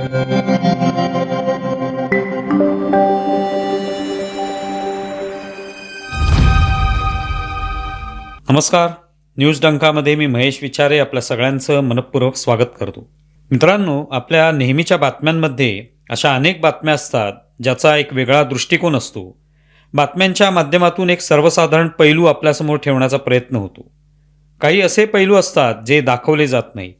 नमस्कार. न्यूज डंकामध्ये मी महेश विचारे आपल्या सगळ्यांचं मनपूर्वक स्वागत करतो. मित्रांनो आपल्या नेहमीच्या बातम्यांमध्ये अशा अनेक बातम्या असतात ज्याचा एक वेगळा दृष्टिकोन असतो. बातम्यांच्या माध्यमातून एक सर्वसाधारण पैलू आपल्यासमोर ठेवण्याचा प्रयत्न होतो. काही असे पैलू असतात जे दाखवले जात नाहीत.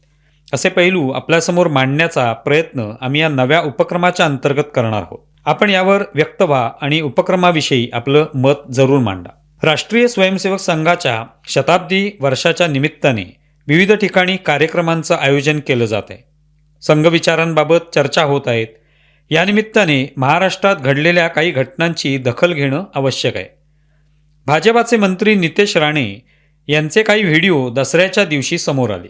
असे पैलू आपल्यासमोर मांडण्याचा प्रयत्न आम्ही या नव्या उपक्रमाच्या अंतर्गत करणार आहोत. आपण यावर व्यक्त व्हा आणि उपक्रमाविषयी आपलं मत जरूर मांडा. राष्ट्रीय स्वयंसेवक संघाच्या शताब्दी वर्षाच्या निमित्ताने विविध ठिकाणी कार्यक्रमांचं आयोजन केलं जात आहे संघविचारांबाबत चर्चा होत आहेत. या निमित्ताने महाराष्ट्रात घडलेल्या काही घटनांची दखल घेणं आवश्यक आहे. भाजपाचे मंत्री नितेश राणे यांचे काही व्हिडिओ दसऱ्याच्या दिवशी समोर आले.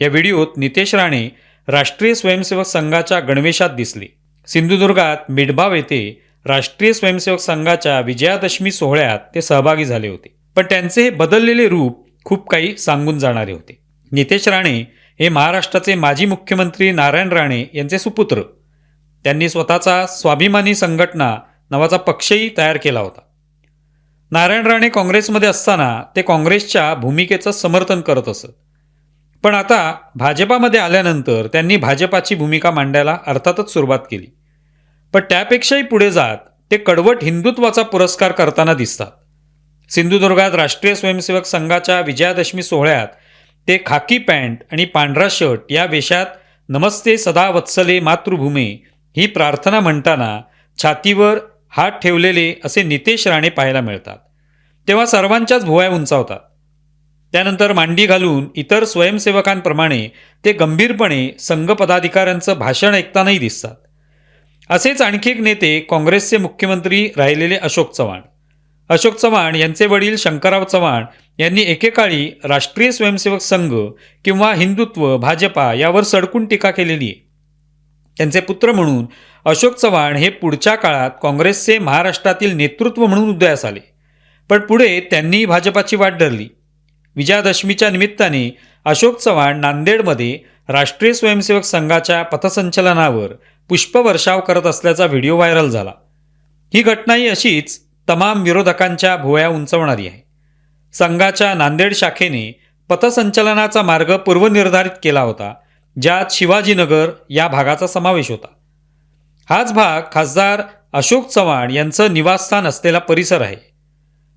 या व्हिडिओत नितेश राणे राष्ट्रीय स्वयंसेवक संघाच्या गणवेशात दिसले. सिंधुदुर्गात मिडभाव येथे राष्ट्रीय स्वयंसेवक संघाच्या विजयादशमी सोहळ्यात ते सहभागी झाले होते. पण त्यांचे हे बदललेले रूप खूप काही सांगून जाणारे होते. नितेश राणे हे महाराष्ट्राचे माजी मुख्यमंत्री नारायण राणे यांचे सुपुत्र. त्यांनी स्वतःचा स्वाभिमानी संघटना नावाचा पक्षही तयार केला होता. नारायण राणे काँग्रेसमध्ये असताना ते काँग्रेसच्या भूमिकेचं समर्थन करत असत. पण आता भाजपामध्ये आल्यानंतर त्यांनी भाजपाची भूमिका मांडायला अर्थातच सुरुवात केली. पण त्यापेक्षाही पुढे जात ते कडवट हिंदुत्वाचा पुरस्कार करताना दिसतात. सिंधुदुर्गात राष्ट्रीय स्वयंसेवक संघाच्या विजयादशमी सोहळ्यात ते खाकी पॅन्ट आणि पांढरा शर्ट या वेशात नमस्ते सदा वत्सले मातृभूमे ही प्रार्थना म्हणताना छातीवर हात ठेवलेले असे नितेश राणे पाहायला मिळतात. तेव्हा सर्वांच्याच भुवया उंचावतात. त्यानंतर मांडी घालून इतर स्वयंसेवकांप्रमाणे ते गंभीरपणे संघ पदाधिकाऱ्यांचं भाषण ऐकतानाही दिसतात. असेच आणखी एक नेते काँग्रेसचे मुख्यमंत्री राहिलेले अशोक चव्हाण. अशोक चव्हाण यांचे वडील शंकरराव चव्हाण यांनी एकेकाळी राष्ट्रीय स्वयंसेवक संघ किंवा हिंदुत्व भाजपा यावर सडकून टीका केलेली आहे. त्यांचे पुत्र म्हणून अशोक चव्हाण हे पुढच्या काळात काँग्रेसचे महाराष्ट्रातील नेतृत्व म्हणून उदयास आले. पण पुढे त्यांनी भाजपाची वाट धरली. विजयादशमीच्या निमित्ताने अशोक चव्हाण नांदेडमध्ये राष्ट्रीय स्वयंसेवक संघाच्या पथसंचलनावर पुष्पवर्षाव करत असल्याचा व्हिडिओ व्हायरल झाला. ही घटनाही अशीच तमाम विरोधकांच्या भुवया उंचवणारी आहे. संघाच्या नांदेड शाखेने पथसंचलनाचा मार्ग पूर्वनिर्धारित केला होता ज्यात शिवाजीनगर या भागाचा समावेश होता. हाच भाग खासदार अशोक चव्हाण यांचं निवासस्थान असलेला परिसर आहे.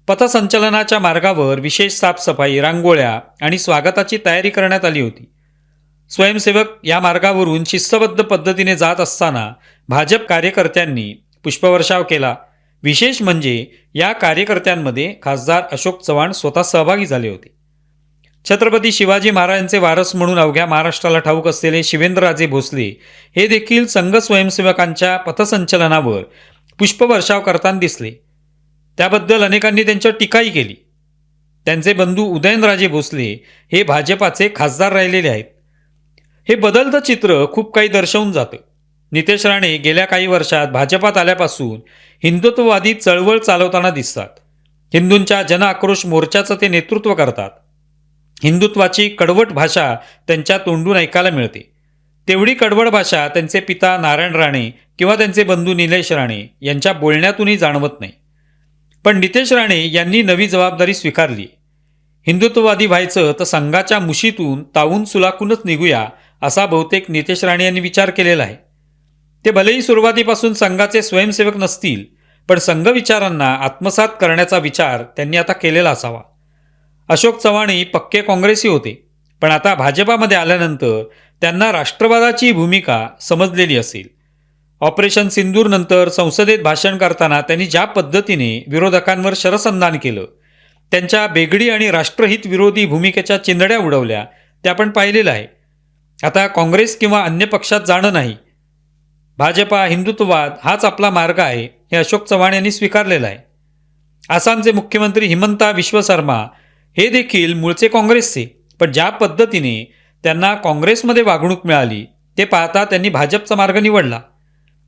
पथसंचलनाच्या मार्गावर विशेष साफसफाई रांगोळ्या आणि स्वागताची तयारी करण्यात आली होती. स्वयंसेवक या मार्गावरून शिस्तबद्ध पद्धतीने जात असताना भाजप कार्यकर्त्यांनी पुष्पवर्षाव केला. विशेष म्हणजे या कार्यकर्त्यांमध्ये खासदार अशोक चव्हाण स्वतः सहभागी झाले होते. छत्रपती शिवाजी महाराजांचे वारस म्हणून अवघ्या महाराष्ट्राला ठाऊक असलेले शिवेंद्रराजे भोसले हे देखील संघ स्वयंसेवकांच्या पथसंचलनावर पुष्पवर्षाव करताना दिसले. त्याबद्दल अनेकांनी त्यांच्यावर टीकाही केली. त्यांचे बंधू उदयनराजे भोसले हे भाजपाचे खासदार राहिलेले आहेत. हे बदलतं चित्र खूप काही दर्शवून जातं. नितेश राणे गेल्या काही वर्षात भाजपात आल्यापासून हिंदुत्ववादी चळवळ चालवताना दिसतात. हिंदूंच्या जनआक्रोश मोर्चाचं ते नेतृत्व करतात. हिंदुत्वाची कडवट भाषा त्यांच्या तोंडून ऐकायला मिळते. तेवढी कडवट भाषा त्यांचे पिता नारायण राणे किंवा त्यांचे बंधू निलेश राणे यांच्या बोलण्यातूनही जाणवत नाही. पण नितेश राणे यांनी नवी जबाबदारी स्वीकारली. हिंदुत्ववादी व्हायचं तर संघाच्या मुशीतून तावून सुलाकूनच निघूया असा बहुतेक नितेश राणे यांनी विचार केलेला आहे. ते भलेही सुरुवातीपासून संघाचे स्वयंसेवक नसतील पण संघ विचारांना आत्मसात करण्याचा विचार त्यांनी आता केलेला असावा. अशोक चव्हाणही पक्के काँग्रेसी होते पण आता भाजपामध्ये आल्यानंतर त्यांना राष्ट्रवादाची भूमिका समजलेली असेल. ऑपरेशन सिंदूरनंतर संसदेत भाषण करताना त्यांनी ज्या पद्धतीने विरोधकांवर शरसंधान केलं त्यांच्या बेगडी आणि राष्ट्रहित विरोधी भूमिकेच्या चिंदड्या उडवल्या ते आपण पाहिलेलं आहे. आता काँग्रेस किंवा अन्य पक्षात जाणं नाही. भाजपा हिंदुत्ववाद हाच आपला मार्ग आहे हे अशोक चव्हाण यांनी स्वीकारलेलं आहे. आसामचे मुख्यमंत्री हिमंता विश्व शर्मा हे देखील मूळचे काँग्रेसचे पण ज्या पद्धतीने त्यांना काँग्रेसमध्ये वागणूक मिळाली ते पाहता त्यांनी भाजपचा मार्ग निवडला.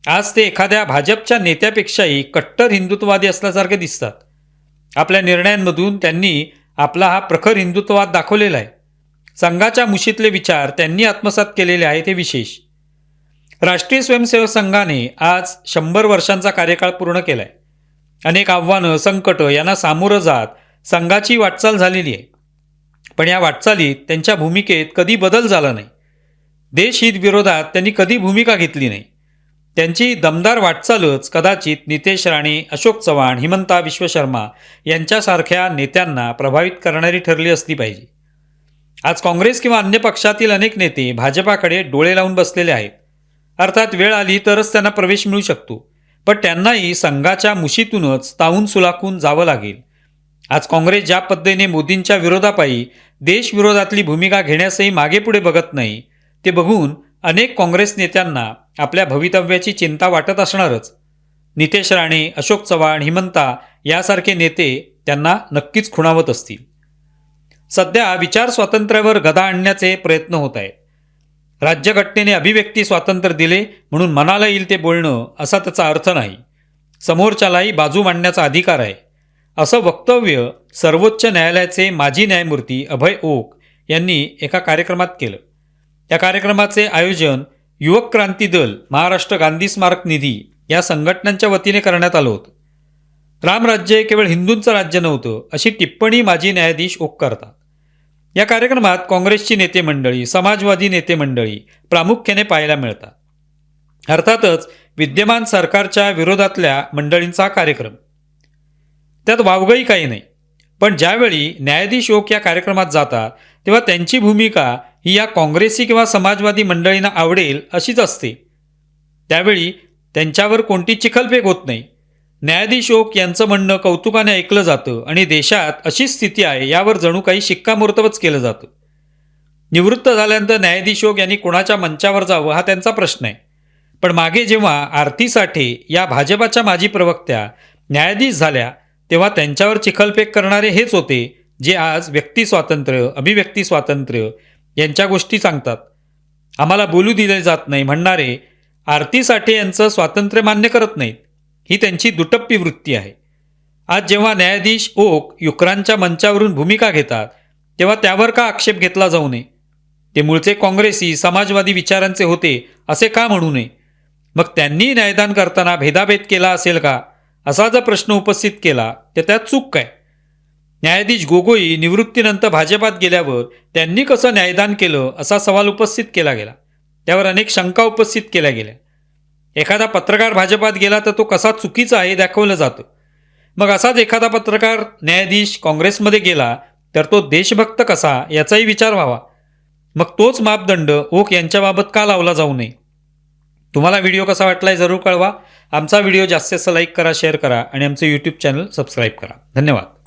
आज ते एखाद्या भाजपच्या नेत्यापेक्षाही कट्टर हिंदुत्ववादी असल्यासारखे दिसतात. आपल्या निर्णयांमधून त्यांनी आपला हा प्रखर हिंदुत्ववाद दाखवलेला आहे. संघाच्या मुशीतले विचार त्यांनी आत्मसात केलेले आहेत हे विशेष. राष्ट्रीय स्वयंसेवक संघाने आज शंभर वर्षांचा कार्यकाळ पूर्ण केला आहे अनेक आव्हानं संकट यांना सामोरं जात संघाची वाटचाल झालेली आहे. पण या वाटचालीत त्यांच्या भूमिकेत कधी बदल झाला नाही. देशहित विरोधात त्यांनी कधी भूमिका घेतली नाही. त्यांची दमदार वाटचालच कदाचित नितेश राणे अशोक चव्हाण हिमंता विश्वशर्मा यांच्यासारख्या नेत्यांना प्रभावित करणारी ठरली असली पाहिजे. आज काँग्रेस किंवा अन्य पक्षातील अनेक नेते भाजपाकडे डोळे लावून बसलेले आहेत. अर्थात वेळ आली तरच त्यांना प्रवेश मिळू शकतो. पण त्यांनाही संघाच्या मुशीतूनच तावून सुलाखून जावं लागेल. आज काँग्रेस ज्या पद्धतीने मोदींच्या विरोधापायी देशविरोधातली भूमिका घेण्यासही मागेपुढे बघत नाही ते बघून अनेक काँग्रेस नेत्यांना आपल्या भवितव्याची चिंता वाटत असणारच. नितेश राणे अशोक चव्हाण हिमंता यासारखे नेते त्यांना नक्कीच खुणावत असतील. सध्या विचार स्वातंत्र्यावर गदा आणण्याचे प्रयत्न होत आहेत. राज्यघटनेने अभिव्यक्ती स्वातंत्र्य दिले म्हणून मनाला येईल ते बोलणं असा त्याचा अर्थ नाही. समोरच्यालाही बाजू मांडण्याचा अधिकार आहे. असं वक्तव्य सर्वोच्च न्यायालयाचे माजी न्यायमूर्ती अभय ओक यांनी एका कार्यक्रमात केलं. या कार्यक्रमाचे आयोजन युवक क्रांती दल महाराष्ट्र गांधी स्मारक निधी या संघटनांच्या वतीने करण्यात आलं होतं. रामराज्य हे केवळ हिंदूंचं राज्य नव्हतं अशी टिप्पणी माजी न्यायाधीश ओक करतात. या कार्यक्रमात काँग्रेसची नेते मंडळी समाजवादी नेते मंडळी प्रामुख्याने पाहायला मिळतात. अर्थातच विद्यमान सरकारच्या विरोधातल्या मंडळींचा कार्यक्रम. त्यात वावगंही काही नाही. पण ज्यावेळी न्यायाधीश ओक या कार्यक्रमात जातात तेव्हा त्यांची भूमिका ही या काँग्रेसी किंवा समाजवादी मंडळींना आवडेल अशीच असते. त्यावेळी त्यांच्यावर कोणती चिखलफेक होत नाही. न्यायाधीश ओक यांचं म्हणणं कौतुकाने ऐकलं जातं आणि देशात अशी स्थिती आहे यावर जणू काही शिक्कामोर्तबच केलं जातं. निवृत्त झाल्यानंतर न्यायाधीश ओक यांनी कोणाच्या मंचावर जावं हा त्यांचा प्रश्न आहे. पण मागे जेव्हा आरती साठे या भाजपाच्या माजी प्रवक्त्या न्यायाधीश झाल्या तेव्हा त्यांच्यावर चिखलफेक करणारे हेच होते जे आज व्यक्ती स्वातंत्र्य अभिव्यक्ती स्वातंत्र्य यांच्या गोष्टी सांगतात. आम्हाला बोलू दिले जात नाही म्हणणारे आरती साठे यांचं स्वातंत्र्य मान्य करत नाहीत. ही त्यांची दुटप्पी वृत्ती आहे. आज जेव्हा न्यायाधीश ओक युक्रांच्या मंचावरून भूमिका घेतात तेव्हा त्यावर का आक्षेप घेतला जाऊ नये? ते मूळचे काँग्रेसी समाजवादी विचारांचे होते असे का म्हणू नये? मग त्यांनी न्यायदान करताना भेदाभेद केला असेल का? असा जर प्रश्न उपस्थित केला तर त्यात चूक काय? न्यायाधीश गोगोई निवृत्तीनंतर भाजपात गेल्यावर त्यांनी कसं न्यायदान केलं असा सवाल उपस्थित केला गेला. त्यावर अनेक शंका उपस्थित केल्या गेल्या. एखादा पत्रकार भाजपात गेला तर तो कसा चुकीचा आहे दाखवलं जातं. मग असाच एखादा पत्रकार न्यायाधीश काँग्रेसमध्ये गेला तर तो देशभक्त कसा याचाही विचार व्हावा. मग तोच मापदंड ओक यांच्याबाबत का लावला जाऊ नये? तुम्हाला व्हिडिओ कसा वाटलाय जरूर कळवा. आमचा व्हिडिओ जास्तीत जास्त लाईक करा शेअर करा आणि आमचं यूट्यूब चॅनल सबस्क्राईब करा. धन्यवाद.